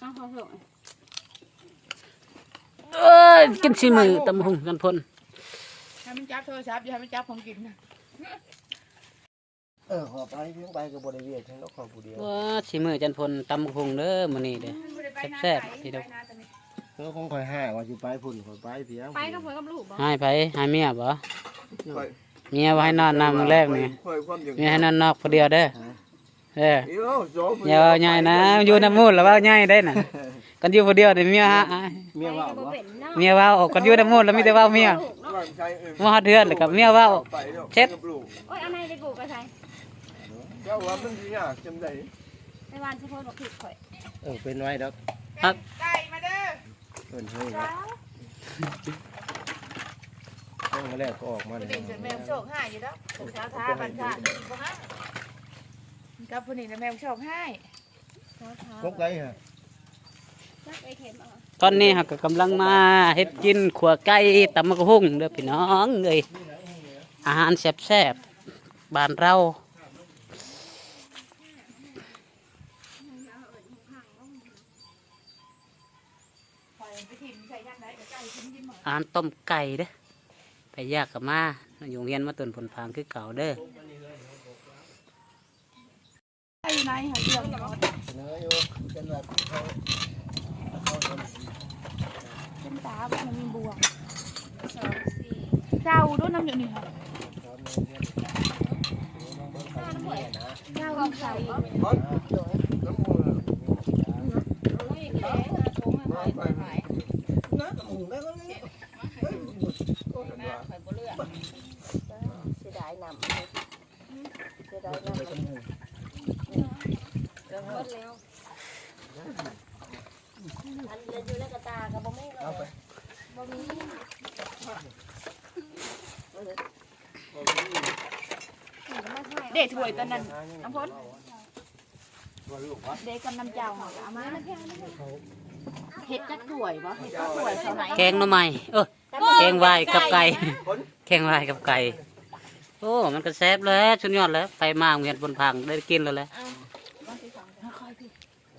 เอาเขาเถอะเอ้ยกินสีมือตำหงกันพนให้มันจับโทรศัพท์อย่าให้มันจับของกินนะเออขอไปเพียงไปกับบริเวณทั้งนกขอผู้เดียวว่าสีมือจันพลตำหงเด้อมื้อนี้เด้อแซ่บๆทีเดียวแล้วคงคอยห้าว่าสิไปพุ่นคอยไปเพียงไปกับพ่อกับลูกบ่ให้ไปให้เมียบ่ข่อยเมียว่าให้นอนนำมื้อแรกนี่ข่อยความอย่างเมียให้นอนนอกผู้เดียวเด้อ เออเอ้าโจ้อย่าว่าใหญ่นะอยู่น้ำมูลแล้วว่าใหญ่ได้น่ะกันอยู่ผู้เดียวเดี๋ยวเมียฮะเมียว่าบ่บ่เป็นเนาะเมียเว่าออกกันอยู่น้ำมูลแล้วมีแต่เว่าเมียร่างกายเอ็มมาฮอดเดือนเลยกับเมียเว่าไปแล้วเช็ดกับลูกโอ้ยเอาไหนได้กูไปใส่เจ้าว่ามันสิยากจังได๋ในวันเฉพาะบอกผิดข่อยเออเป็นไว้ดอกครับไก่มาเด้อเพิ่นเฮ้ยนะต้องมาแรกก็ออกมาเลยเด็กจนแมวโชคให้อยู่แล้วผมท้าท้าบันท้าบ่ฮะ กับผู้นี้นะแมวโชคให้พกไรฮะจักไอเข็มเอาตอนนี้เราก็กำลังมาเฮ็ดกินขัวไก่ตำมะกะหุ่งเด้อพี่น้องเอ้ยอาหารแซ่บๆบ้านเราคอยไปทิมใส่ยันได้ไก่ทิมยิ้มหมดอาหารต้มไก่เด้อไปยากกับมาอยู่โรงเรียนมาตุนผลพางคือเก่าเด้อ ไก่ไหนหาเรื่องเสนออยู่เป็นแบบเขาเขาเห็นเป็นตาบ่มันมีบวงเจ้าด้วยน้ำอยู่นี่ค่ะเขาเรียนเรียนเจ้าของใส่มันน้ำมือมาไปน้ากับหมูได้ก็นี่เฮ้ยโอ้ยว่าเสียดายน้ำเสียดายน้ำ อันเล่นอยู่ในกระตากับบ่มีเลยบ่มีเด็กถ้วยตอนนั้นน้ำพ้นเด็กกับน้ำเจ้าเหอเอามาเฮ็ดจักถวยบ่เฮ็ดจักถวยเท่าไหร่แกงหน่อไม้เออแกงวายกับไก่แกงวายกับไก่โอ้ มันก็แซ่บแล้วชุดยอดแล้ว ไปมาโรงเรียนบนพังได้กินแล้วแหละ